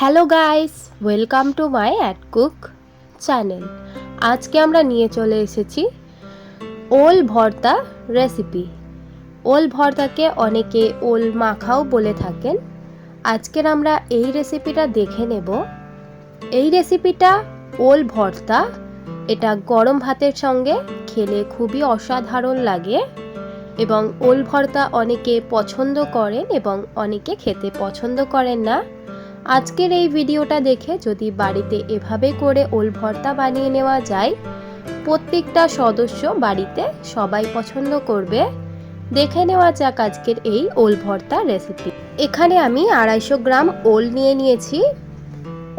Hello guys, welcome to my at cook channel. আজকে আমরা নিয়ে চলে এসেছি ওল ভর্তা রেসিপি। ওল ভর্তাকে অনেকে ওল মাখাও বলে থাকেন। আজকের আমরা এই রেসিপিটা দেখে নেব। এই রেসিপিটা ওল ভর্তা, এটা গরম ভাতের সঙ্গে খেলে খুবই অসাধারণ লাগে এবং ওল ভর্তা অনেকে পছন্দ করেন এবং অনেকে খেতে পছন্দ করেন না। আজকের এই ভিডিওটা দেখে যদি বাড়িতে এভাবে করে ওল ভর্তা বানিয়ে নেওয়া যায়, প্রত্যেকটা সদস্য বাড়িতে সবাই পছন্দ করবে। দেখে নেওয়া যাক আজকের এই ওল ভর্তা রেসিপি। এখানে আমি আড়াইশো গ্রাম ওল নিয়ে নিয়েছি।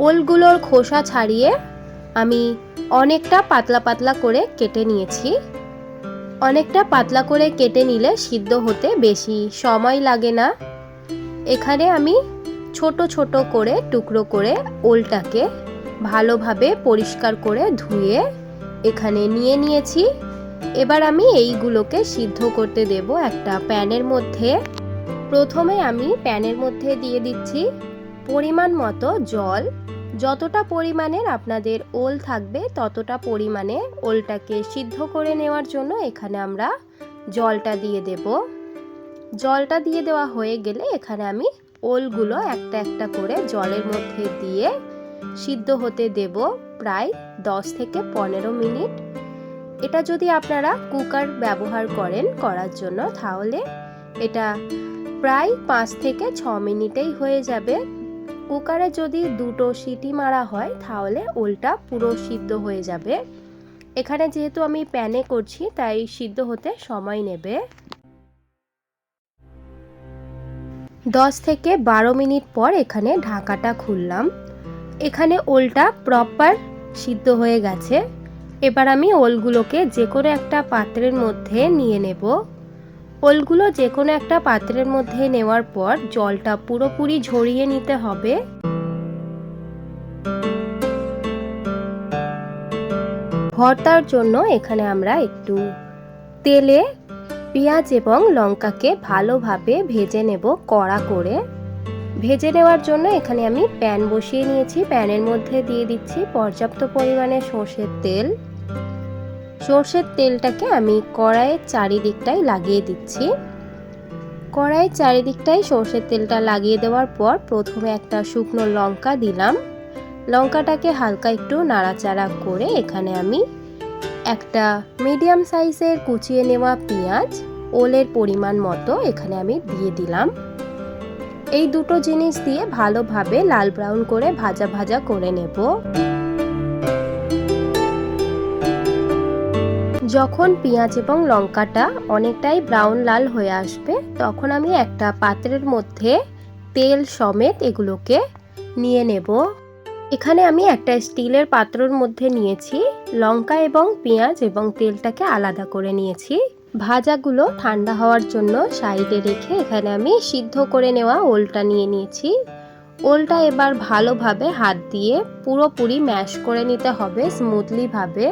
ওলগুলোর খোসা ছাড়িয়ে আমি অনেকটা পাতলা পাতলা করে কেটে নিয়েছি। অনেকটা পাতলা করে কেটে নিলে সিদ্ধ হতে বেশি সময় লাগে না। এখানে আমি ছোট ছোট করে টুকরো করে ওলটাকে ভালোভাবে পরিষ্কার করে ধুয়ে এখানে নিয়ে নিয়েছি। এবার আমি এইগুলোকে সিদ্ধ করতে দেব একটা প্যানের মধ্যে। প্রথমে আমি প্যানের মধ্যে দিয়ে দিচ্ছি পরিমাণ মতো জল। যতটা পরিমাণের আপনাদের ওল থাকবে ততটা পরিমাণে ওলটাকে সিদ্ধ করে নেওয়ার জন্য এখানে আমরা জলটা দিয়ে দেব। জলটা দিয়ে দেওয়া হয়ে গেলে এখানে আমি ওলগুলো একটা একটা করে জলের মধ্যে দিয়ে সিদ্ধ হতে দেব প্রায় দশ থেকে পনেরো মিনিট। এটা যদি আপনারা কুকার ব্যবহার করেন করার জন্য, তাহলে এটা প্রায় পাঁচ থেকে ছ মিনিটেই হয়ে যাবে। কুকারে যদি দুটো সিটি মারা হয়, তাহলে ওলটা পুরো সিদ্ধ হয়ে যাবে। এখানে যেহেতু আমি প্যানে করছি, তাই সিদ্ধ হতে সময় নেবে। দশ থেকে বারো মিনিট পর এখানে ঢাকাটা খুললাম। এখানে ওলটা প্রপার সিদ্ধ হয়ে গেছে। এবার আমি ওলগুলোকে যে কোনো একটা পাত্রের মধ্যে নিয়ে নেব। ওলগুলো যে কোনো একটা পাত্রের মধ্যে নেওয়ার পর জলটা পুরোপুরি ঝরিয়ে নিতে হবে। ভর্তার জন্য এখানে আমরা একটু তেলে পেঁয়াজ এবং লঙ্কাকে ভালোভাবে ভেজে নেব কড়া করে। ভেজে নেওয়ার জন্য এখানে আমি প্যান বসিয়ে নিয়েছি। প্যানের মধ্যে দিয়ে দিচ্ছি পর্যাপ্ত পরিমাণে সর্ষের তেল। সর্ষের তেলটাকে আমি কড়াইয়ের চারিদিকটাই লাগিয়ে দিচ্ছি। কড়াইয়ের চারিদিকটাই সর্ষের তেলটা লাগিয়ে দেওয়ার পর প্রথমে একটা শুকনো লঙ্কা দিলাম। লঙ্কাটাকে হালকা একটু নাড়াচাড়া করে এখানে আমি একটা মিডিয়াম সাইজের কুচিয়ে নেওয়া পেঁয়াজ, ওলের পরিমাণ মতো এখানে আমি দিয়ে দিলাম। এই দুটো জিনিস দিয়ে ভালোভাবে লাল ব্রাউন করে ভাজা ভাজা করে নেব। যখন পেঁয়াজ এবং লঙ্কাটা অনেকটাই ব্রাউন লাল হয়ে আসবে, তখন আমি একটা পাত্রের মধ্যে তেল সমেত এগুলোকে নিয়ে নেব। এখানে আমি একটা স্টিলের পাত্রর মধ্যে নিয়েছি লঙ্কা এবং পেঁয়াজ এবং তেলটাকে আলাদা করে নিয়েছি। ভাজাগুলো ঠান্ডা হওয়ার জন্য সাইডে রেখে এখানে আমি সিদ্ধ করে নেওয়া ওলটা নিয়ে নিয়েছি। ওলটা এবার ভালোভাবে হাত দিয়ে পুরোপুরি ম্যাশ করে নিতে হবে স্মুথলিভাবে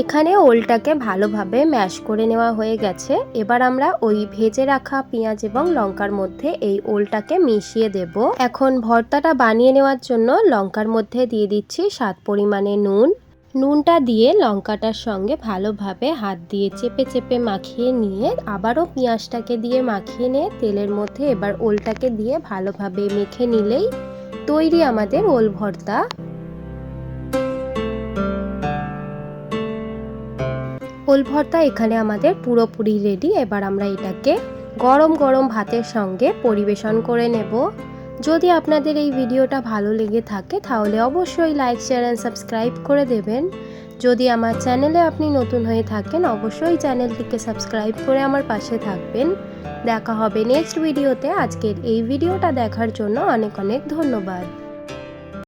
এখানে ওলটাকে ভালোভাবে ম্যাশ করে নেওয়া হয়ে গেছে। এবার আমরা ওই ভেজে রাখা পেঁয়াজ এবং লঙ্কার মধ্যে এই ওলটাকে মিশিয়ে দেব। এখন ভর্তাটা বানিয়ে নেওয়ার জন্য লঙ্কার মধ্যে দিয়ে দিচ্ছি স্বাদ পরিমাণে নুন। নুনটা দিয়ে লঙ্কাটার সঙ্গে ভালোভাবে হাত দিয়ে চেপে চেপে মাখিয়ে নিয়ে আবারও পেঁয়াজটাকে দিয়ে মাখিয়ে নিয়ে তেলের মধ্যে এবার ওলটাকে দিয়ে ভালোভাবে মেখে নিলেই তৈরি আমাদের ওল ভর্তা। ওল ভর্তা এখানে আমাদের পুরোপুরি রেডি এবার আমরা এটাকে গরম গরম ভাতের সঙ্গে পরিবেশন করে নেব। যদি আপনাদের এই ভিডিওটা ভালো লেগে থাকে, তাহলে অবশ্যই লাইক শেয়ার অ্যান্ড সাবস্ক্রাইব করে দেবেন। যদি আমার চ্যানেলে আপনি নতুন হয়ে থাকেন, অবশ্যই চ্যানেলটিকে সাবস্ক্রাইব করে আমার পাশে থাকবেন। দেখা হবে নেক্সট ভিডিওতে আজকের এই ভিডিওটা দেখার জন্য অনেক অনেক ধন্যবাদ।